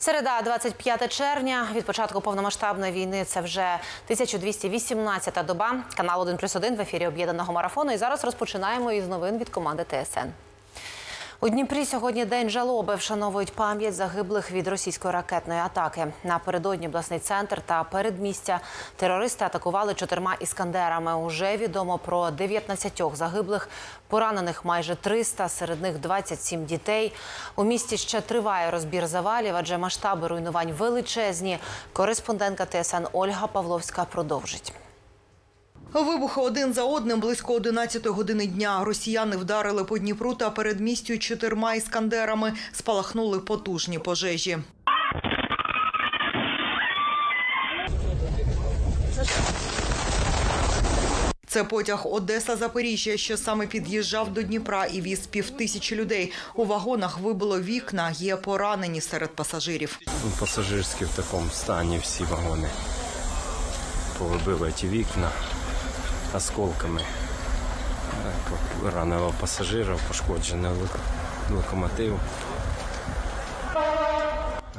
Середа, 25 червня. Від початку повномасштабної війни це вже 1218-та доба. Канал 1 плюс 1 в ефірі об'єднаного марафону. І зараз розпочинаємо із новин від команди ТСН. У Дніпрі сьогодні день жалоби вшановують пам'ять загиблих від російської ракетної атаки. Напередодні обласний центр та передмістя терористи атакували чотирма іскандерами. Уже відомо про 19 загиблих, поранених майже 300, серед них 27 дітей. У місті ще триває розбір завалів, адже масштаби руйнувань величезні. Кореспондентка ТСН Ольга Павловська продовжить. Вибухи один за одним близько 11 години дня. Росіяни вдарили по Дніпру та передмістю чотирма іскандерами. Спалахнули потужні пожежі. Це потяг Одеса-Запоріжжя, що саме під'їжджав до Дніпра і віз півтисячі людей. У вагонах вибило вікна, є поранені серед пасажирів. Пасажирські в такому стані всі вагони. Повибили ті вікна осколками. Ранило пасажира, пошкоджений лок- локомотив.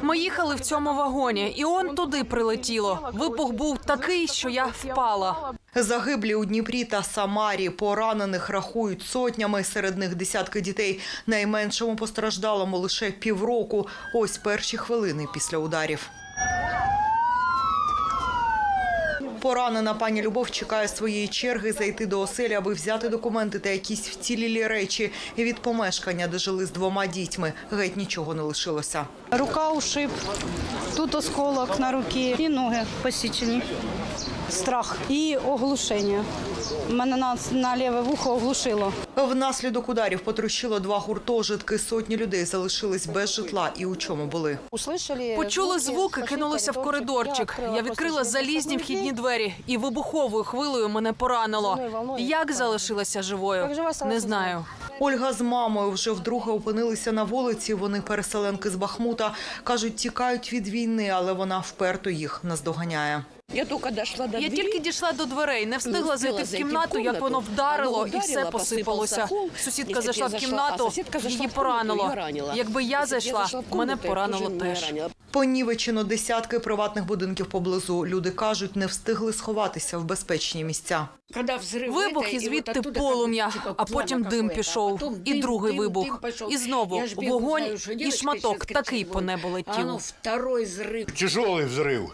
Ми їхали в цьому вагоні, і он туди прилетіло. Вибух був такий, що я впала. Загиблі у Дніпрі та Самарі поранених рахують сотнями. Серед них десятки дітей. Найменшому постраждалому лише півроку. Ось перші хвилини після ударів. Поранена пані Любов чекає своєї черги зайти до оселі, аби взяти документи та якісь вцілілі речі. Від помешкання, де жили з двома дітьми, геть нічого не лишилося. Рука ушиб, тут осколок на руці і ноги посічені. Страх і оглушення. Мене на, на ліве вухо оглушило. Внаслідок ударів потрощило два гуртожитки. Сотні людей залишились без житла. І у чому були? Почули звуки, кинулися в коридорчик. Я відкрила залізні вхідні двері, і вибуховою хвилею мене поранило. Як залишилася живою? Не знаю. Ольга з мамою вже вдруге опинилися на вулиці. Вони переселенки з Бахмута. Кажуть, тікають від війни, але вона вперто їх наздоганяє. Я только дошла до Я тільки дійшла до дверей, не встигла зайти в кімнату, як воно вдарило, і все посипалося. Сусідка зайшла в кімнату, її поранило. Якби я зайшла, мене поранило теж. Понівечено десятки приватних будинків поблизу. Люди кажуть, не встигли сховатися в безпечні місця. Когда взрыв Вибух это, і и звідти вот оттуда полум'я, как бы, типа, а потім пламя дим какое-то, а пішов, потом і дым, другий дым, вибух, дым пошел. і знову Я ж бегу, вогонь знаю, что і девочка шматок сейчас такий кричит, по небу А ну, летів. второй взрыв. Тяжелый взрыв.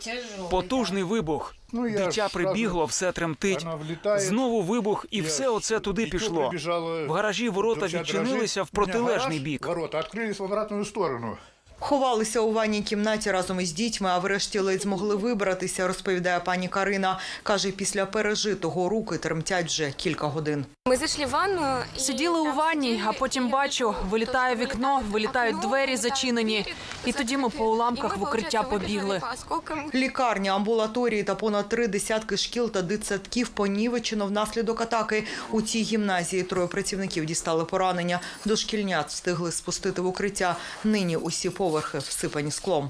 Потужний вибух. Ну, я Дитя ж прибігло, все тремтить. Вона влітає. Знову вибух, і Я все ж оце туди дитё пішло. прибіжало, В гаражі ворота вся відчинилися в дрожить. протилежний У мене бік. гараж, Ворота відкрились в обратну сторону. Ховалися у ванній кімнаті разом із дітьми, а врешті ледь змогли вибратися, розповідає пані Карина. Каже, після пережитого руки тремтять вже кілька годин. Ми зайшли в ванну. Сиділи у ванні, а потім бачу, вилітає вікно, вилітають двері зачинені. І тоді ми по уламках в укриття побігли. по. Лікарні, амбулаторії та понад три десятки шкіл та дитсадків понівечено внаслідок атаки. У цій гімназії троє працівників дістали поранення. Дошкільнят встигли спустити в укриття. Нині усі поверхи всипані склом.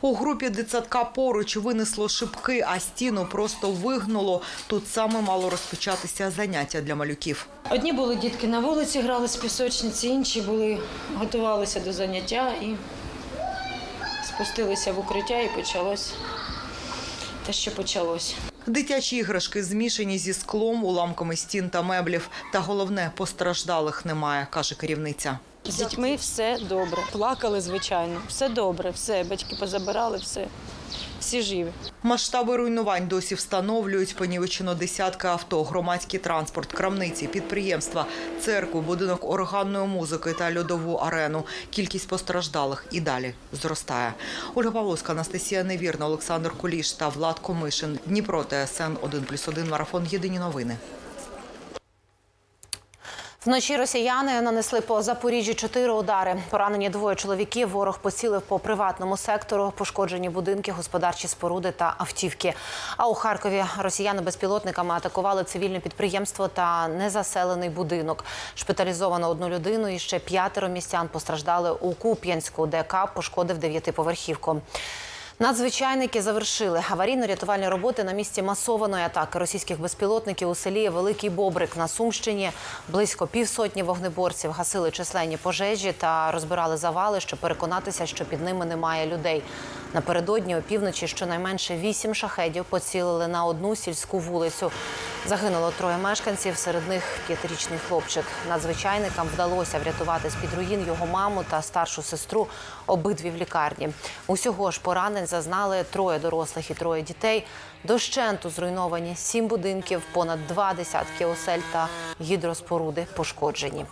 У групі дитсадка поруч винесло шибки, а стіну просто вигнуло. Тут саме мало розпочатися заняття для малюків. Одні були дітки на вулиці, грали з пісочниці, інші були, готувалися до заняття і спустилися в укриття і почалось те, що почалось. Дитячі іграшки змішані зі склом, уламками стін та меблів. Та головне, постраждалих немає, каже керівниця. З дітьми все добре. Плакали, звичайно. Все добре, все. Батьки позабирали, все. Всі живі. Масштаби руйнувань досі встановлюють. Понівечено десятки авто, громадський транспорт, крамниці, підприємства, церкву, будинок органної музики та льодову арену. Кількість постраждалих і далі зростає. Ольга Павловська, Анастасія Невірна, Олександр Куліш та Влад Комишин. Дніпро ТСН 1+,1 марафон. Єдині новини. Вночі росіяни нанесли по Запоріжжю чотири удари. Поранені двоє чоловіків. Ворог поцілив по приватному сектору, пошкоджені будинки, господарчі споруди та автівки. А у Харкові росіяни безпілотниками атакували цивільне підприємство та незаселений будинок. Шпиталізовано одну людину і ще п'ятеро містян постраждали у Куп'янську, де КАП пошкодив дев'ятиповерхівку. Надзвичайники завершили аварійно-рятувальні роботи на місці масованої атаки російських безпілотників у селі Великий Бобрик на Сумщині. Близько півсотні вогнеборців гасили численні пожежі та розбирали завали, щоб переконатися, що під ними немає людей. Напередодні опівночі щонайменше вісім шахедів поцілили на одну сільську вулицю. Загинуло троє мешканців, серед них п'ятирічний хлопчик. Надзвичайникам вдалося врятувати з під руїн його маму та старшу сестру, обидві в лікарні. Усього ж поранень зазнали троє дорослих і троє дітей. Дощенту зруйновані сім будинків, понад два десятки осель та гідроспоруди пошкоджені.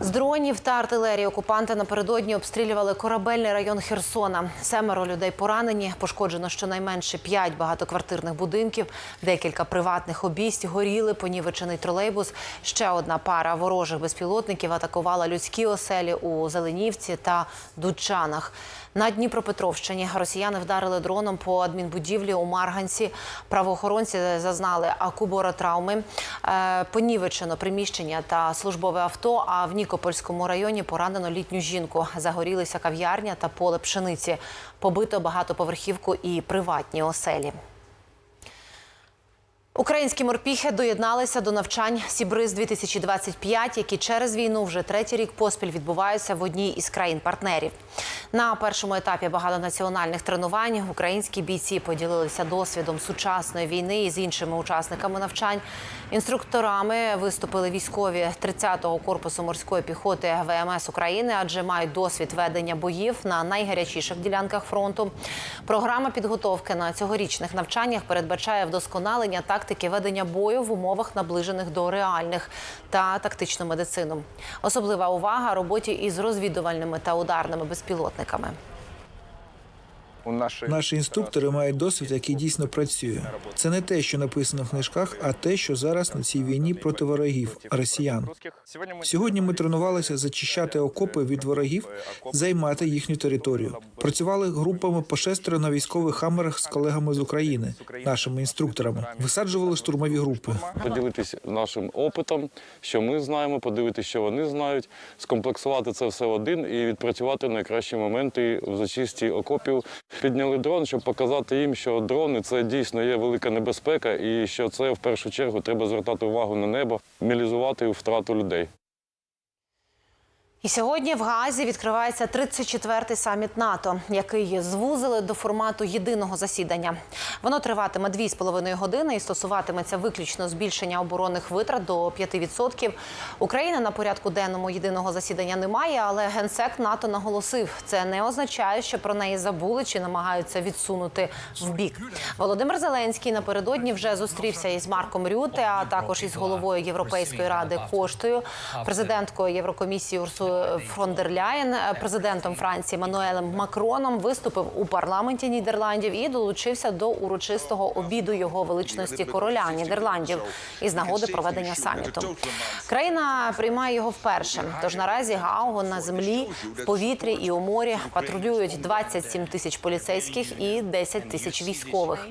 З дронів та артилерії окупанти напередодні обстрілювали корабельний район Херсона. Семеро людей поранені. Пошкоджено щонайменше п'ять багатоквартирних будинків, декілька приватних обійсть, горіли, понівечений тролейбус. Ще одна пара ворожих безпілотників атакувала людські оселі у Зеленівці та Дудчанах. На Дніпропетровщині росіяни вдарили дроном по адмінбудівлі у Марганці. Правоохоронці зазнали акуборотравми. Е, Понівечено приміщення та службове авто. А в Нікопольському районі поранено літню жінку. Загорілися кав'ярня та поле пшениці. Побито багатоповерхівку і приватні оселі. Українські морпіхи доєдналися до навчань Сібриз 2025 які через війну вже третій рік поспіль відбуваються в одній із країн-партнерів. На першому етапі багатонаціональних тренувань українські бійці поділилися досвідом сучасної війни із іншими учасниками навчань. Інструкторами виступили військові 30-го корпусу морської піхоти ВМС України, адже мають досвід ведення боїв на найгарячіших ділянках фронту. Програма підготовки на цьогорічних навчаннях передбачає вдосконалення тактики ведення бою в умовах наближених до реальних та тактичну медицину. Особлива увага роботі із розвідувальними та ударними безпілотниками. Come comment. Наші інструктори мають досвід, який дійсно працює. Це не те, що написано в книжках, а те, що зараз на цій війні проти ворогів росіян. Сьогодні ми тренувалися зачищати окопи від ворогів, займати їхню територію. Працювали групами по шестеро на військових хамерах з колегами з України, нашими інструкторами. Висаджували штурмові групи. поділитись нашим опитом, що ми знаємо, подивитися, що вони знають, скомплексувати це все в один і відпрацювати найкращі моменти в зачисті окопів. Підняли дрон, щоб показати їм, що дрони це дійсно є велика небезпека, і що це в першу чергу треба звертати увагу на небо, мінімізувати втрату людей. І сьогодні в Гаазі відкривається 34-й саміт НАТО, який звузили до формату єдиного засідання. Воно триватиме 2,5 години і стосуватиметься виключно збільшення оборонних витрат до 5%. України на порядку денному єдиного засідання немає, але генсек НАТО наголосив, це не означає, що про неї забули чи намагаються відсунути в бік. Володимир Зеленський напередодні вже зустрівся із Марком Рюте, а також із головою Європейської ради Коштою, президенткою Єврокомісії Урсу фон дер Ляєн, президентом Франції Мануелем Макроном виступив у парламенті Нідерландів і долучився до урочистого обіду його величності короля Нідерландів із нагоди проведення саміту. Країна приймає його вперше. Тож наразі Гауго на землі, в повітрі і у морі патрулюють 27 тисяч поліцейських і 10 тисяч військових.